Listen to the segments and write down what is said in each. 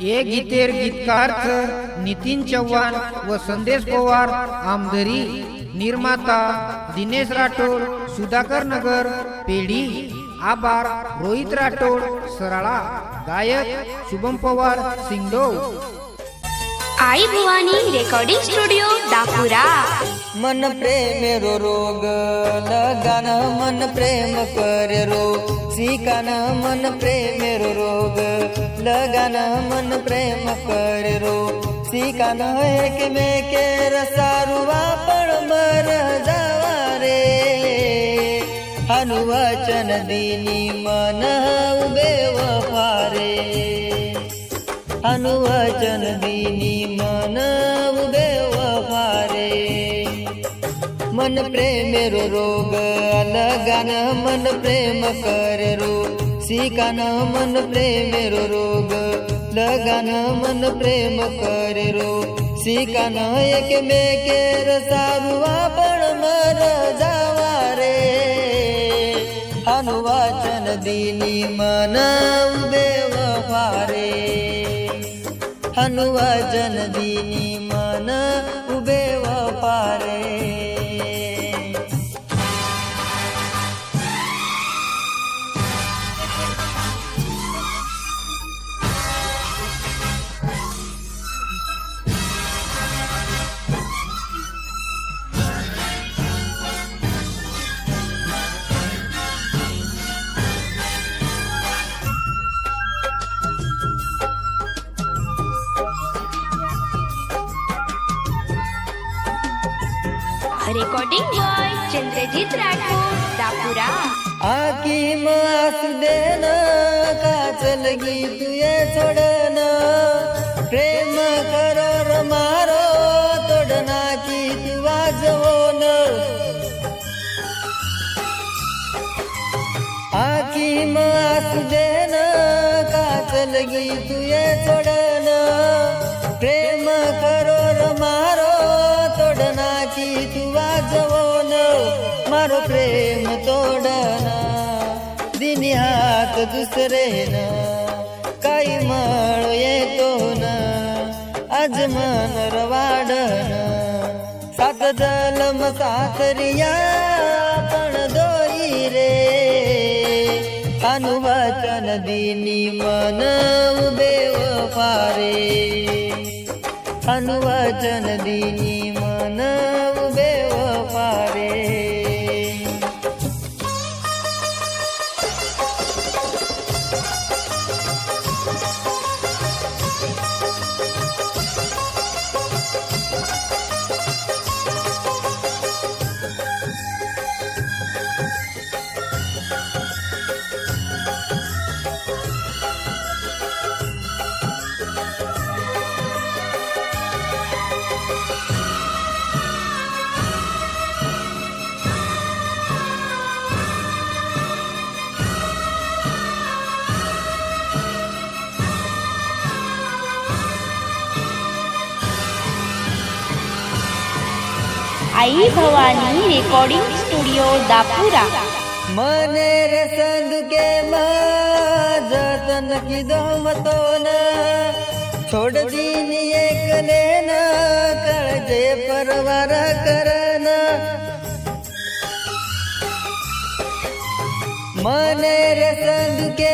ये गीतेर गीतकार नितीन चव्हाण व संदेश पवार आमदरी निर्माता दिनेश राठोड सुधाकर नगर पेढी आभार रोहित राठोड सराळा गायक शुभम पवार सिंगडो आई भवानी रेकॉर्डिंग स्टुडिओ दापुरा. मन प्रेमेरो रोग लगान मन प्रेम करे रो. सिकान मन प्रेमेरो रोग લગાના મન પ્રેમ કરરો સિકાનો એક મે કે રસારુવા પણ મર જવા રે અનુવચન દીની મન ઉબે વફારે. અનુવચન દીની મન ઉબે વફારે. મન પ્રેમેરો રોગ અલગાના મન પ્રેમ કરરો શીકાન મન પ્રેમેરો રોગ, લગાન મન પ્રેમ કરે રો. શીકાન એક મે કેર સારું પણ મર જવા રે. અનુવાચન દિની મન ઉબે વફારે. અનુવાચન દિની મન ઉબે વફારે. रेकॉर्डिंग बॉय चंद्रजीत राठोड दापुरा आकी मास दे का चल गी तुये सोडन. प्रेम करोर मारो तोडना की दिवाज होन. आकी मास दे का चल गी तुये सोडन. प्रेम कर प्रेम तोडना दिनी दुसरे ना काही मळ येतो ना आज मन रवाडन. सात जलम सातरिया पण दोई रे. अनुवचन दिनी मन उबे फारे अनुवचन दिनी मन उबे फारे आई भवानी रेकॉर्डिंग स्टुडिओ दापुरा मने रे संदुके जतन की दोमतो न छोड़ दीनी एकले न कळजे परवार करन मने रे संदुके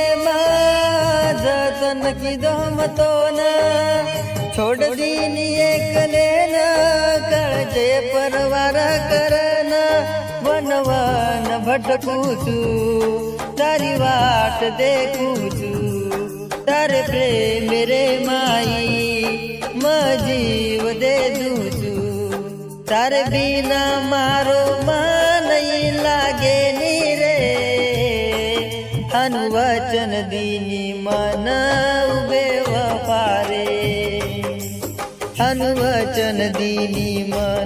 जतन की दोमतो न छोड़ दीनी एकले न પરવાર કરન વનવન ભટકું છું. તારી વાટ દેખું છું. તારે પ્રેમ રે માઈ મજીવ દે દઉં છું. તારે બીના મારો માં નહીં લાગે ની રે. અનુવચન દીની મન ઉભે વફારે. અનુવચન દીની મન